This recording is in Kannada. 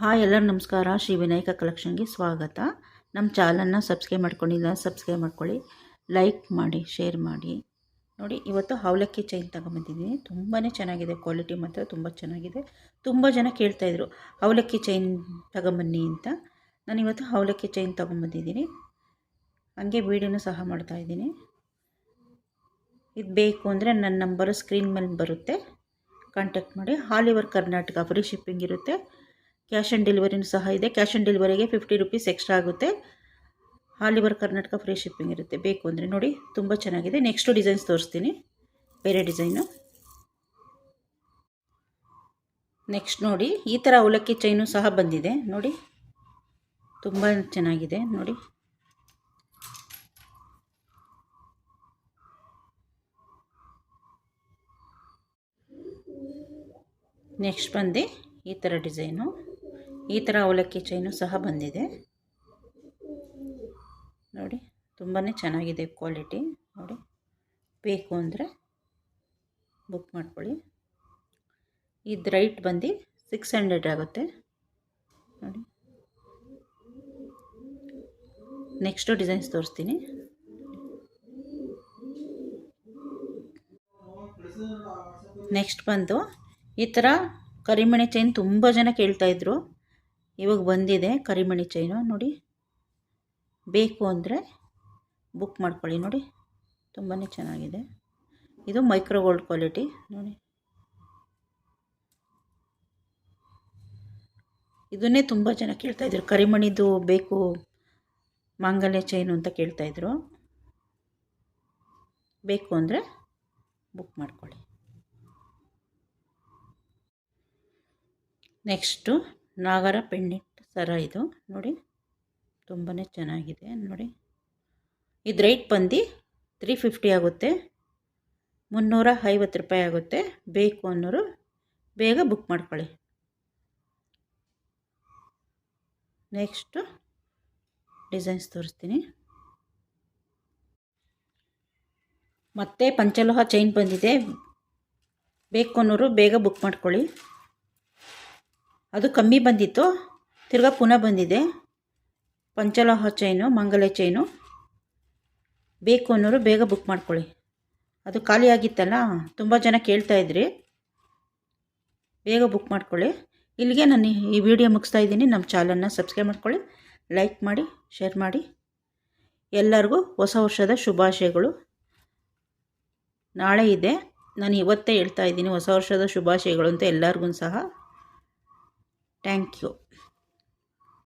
ಹಾಯ್ ಎಲ್ಲರೂ ನಮಸ್ಕಾರ, ಶ್ರೀ ವಿನಾಯಕ ಕಲೆಕ್ಷನ್ಗೆ ಸ್ವಾಗತ. ನಮ್ಮ ಚಾನಲ್ನ ಸಬ್ಸ್ಕ್ರೈಬ್ ಮಾಡ್ಕೊಂಡಿಲ್ಲ, ಸಬ್ಸ್ಕ್ರೈಬ್ ಮಾಡ್ಕೊಳ್ಳಿ, ಲೈಕ್ ಮಾಡಿ, ಶೇರ್ ಮಾಡಿ. ನೋಡಿ, ಇವತ್ತು ಅವಲಕ್ಕಿ ಚೈನ್ ತಗೊಂಬಂದಿದ್ದೀನಿ ತುಂಬಾ ಚೆನ್ನಾಗಿದೆ, ಕ್ವಾಲಿಟಿ ಮಾತ್ರ ತುಂಬ ಚೆನ್ನಾಗಿದೆ. ತುಂಬ ಜನ ಕೇಳ್ತಾಯಿದ್ರು ಅವಲಕ್ಕಿ ಚೈನ್ ತಗೊಂಬನ್ನಿ ಅಂತ. ನಾನು ಇವತ್ತು ಅವಲಕ್ಕಿ ಚೈನ್ ತೊಗೊಂಬಂದಿದ್ದೀನಿ ಹಂಗೆ ವೀಡಿಯೋನು ಸಹ ಮಾಡ್ತಾಯಿದ್ದೀನಿ ಇದು ಬೇಕು ಅಂದರೆ ನನ್ನ ನಂಬರು ಸ್ಕ್ರೀನ್ ಮೇಲೆ ಬರುತ್ತೆ. ಕಾಂಟ್ಯಾಕ್ಟ್ ಮಾಡಿ. ಆಲ್ ಕರ್ನಾಟಕ, ಫ್ರೀ ಶಿಪ್ಪಿಂಗ್ ಇರುತ್ತೆ. ಕ್ಯಾಶ್ ಆನ್ ಡೆಲಿವರಿನೂ ಸಹ ಇದೆ. ಕ್ಯಾಶ್ ಆನ್ ಡೆಲಿವರಿಗೆ ಫಿಫ್ಟಿ ರುಪೀಸ್ ಎಕ್ಸ್ಟ್ರಾ ಆಗುತ್ತೆ. All over Karnataka free shipping ಇರುತ್ತೆ. ಬೇಕು ಅಂದರೆ ನೋಡಿ, ತುಂಬ ಚೆನ್ನಾಗಿದೆ. ನೆಕ್ಸ್ಟು ಡಿಸೈನ್ಸ್ ತೋರಿಸ್ತೀನಿ. ಬೇರೆ ಡಿಸೈನು. ನೆಕ್ಸ್ಟ್ ನೋಡಿ, ಈ ಥರ ಅವಲಕ್ಕಿ ಚೈನು ಸಹ ಬಂದಿದೆ. ನೋಡಿ, ತುಂಬ ಚೆನ್ನಾಗಿದೆ. ನೋಡಿ. ನೆಕ್ಸ್ಟ್ ಬಂದು ಈ ಥರ ಡಿಸೈನು. ಈ ಥರ ಅವಲಕ್ಕಿ ಚೈನು ಸಹ ಬಂದಿದೆ. ನೋಡಿ ತುಂಬಾ ಚೆನ್ನಾಗಿದೆ ಕ್ವಾಲಿಟಿ ನೋಡಿ, ಬೇಕು ಅಂದರೆ ಬುಕ್ ಮಾಡ್ಕೊಳ್ಳಿ. ಇದು ರೈಟ್ ಬಂದು ಸಿಕ್ಸ್ ಹಂಡ್ರೆಡ್ ಆಗುತ್ತೆ. ನೋಡಿ. ನೆಕ್ಸ್ಟು ಡಿಸೈನ್ಸ್ ತೋರಿಸ್ತೀನಿ. ನೆಕ್ಸ್ಟ್ ಬಂದು ಈ ಥರ ಕರಿಮಣಿ ಚೈನ್ ತುಂಬ ಜನ ಕೇಳ್ತಾಯಿದ್ರು ಇವಾಗ ಬಂದಿದೆ ಕರಿಮಣಿ ಚೈನು ನೋಡಿ. ಬೇಕು ಅಂದರೆ ಬುಕ್ ಮಾಡ್ಕೊಳ್ಳಿ ನೋಡಿ. ತುಂಬಾ ಚೆನ್ನಾಗಿದೆ. ಇದು ಮೈಕ್ರೋ ಗೋಲ್ಡ್ ಕ್ವಾಲಿಟಿ ನೋಡಿ. ಇದನ್ನೇ ತುಂಬ ಜನ ಕೇಳ್ತಾಯಿದ್ರು ಕರಿಮಣಿದು ಬೇಕು ಮಾಂಗಲ್ಯ ಚೈನು ಅಂತ ಕೇಳ್ತಾಯಿದ್ರು ಬೇಕು ಅಂದರೆ ಬುಕ್ ಮಾಡ್ಕೊಳ್ಳಿ. ನೆಕ್ಸ್ಟು ನಾಗರ ಪೆಂಡೆಂಟ್ ಸರ ಇದು. ನೋಡಿ ತುಂಬಾ ಚೆನ್ನಾಗಿದೆ. ನೋಡಿ, ಇದು ರೇಟ್ ಬಂದು ತ್ರೀ ಫಿಫ್ಟಿ ಆಗುತ್ತೆ. ಮುನ್ನೂರ ಐವತ್ತು ರೂಪಾಯಿ ಆಗುತ್ತೆ. ಬೇಕು ಅನ್ನೋರು ಬೇಗ ಬುಕ್ ಮಾಡ್ಕೊಳ್ಳಿ. ನೆಕ್ಸ್ಟು ಡಿಸೈನ್ಸ್ ತೋರಿಸ್ತೀನಿ. ಮತ್ತೆ ಪಂಚಲೋಹ ಚೈನ್ ಬಂದಿದೆ. ಬೇಕು ಅನ್ನೋರು ಬೇಗ ಬುಕ್ ಮಾಡ್ಕೊಳ್ಳಿ. ಅದು ಕಮ್ಮಿ ಬಂದಿತ್ತು. ತಿರ್ಗಾ ಪುನಃ ಬಂದಿದೆ. ಪಂಚಲೋಹ ಚೈನು ಮಂಗಲ ಚೈನು ಬೇಕು ಅನ್ನೋರು ಬೇಗ ಬುಕ್ ಮಾಡ್ಕೊಳ್ಳಿ. ಅದು ಖಾಲಿ ಆಗಿತ್ತಲ್ಲ, ತುಂಬ ಜನ ಕೇಳ್ತಾಯಿದ್ರಿ ಬೇಗ ಬುಕ್ ಮಾಡ್ಕೊಳ್ಳಿ. ಇಲ್ಲಿಗೆ ನಾನು ಈ ವಿಡಿಯೋ ಮುಗಿಸ್ತಾ ಇದ್ದೀನಿ. ನಮ್ಮ ಚಾನಲ್ನ ಸಬ್ಸ್ಕ್ರೈಬ್ ಮಾಡ್ಕೊಳ್ಳಿ. ಲೈಕ್ ಮಾಡಿ ಶೇರ್ ಮಾಡಿ. ಎಲ್ಲರಿಗೂ ಹೊಸ ವರ್ಷದ ಶುಭಾಶಯಗಳು. ನಾಳೆ ಇದೆ. ನಾನು ಇವತ್ತೇ ಹೇಳ್ತಾ ಇದ್ದೀನಿ, ಹೊಸ ವರ್ಷದ ಶುಭಾಶಯಗಳು ಅಂತ ಎಲ್ಲರಿಗೂ ಸಹ. Thank you.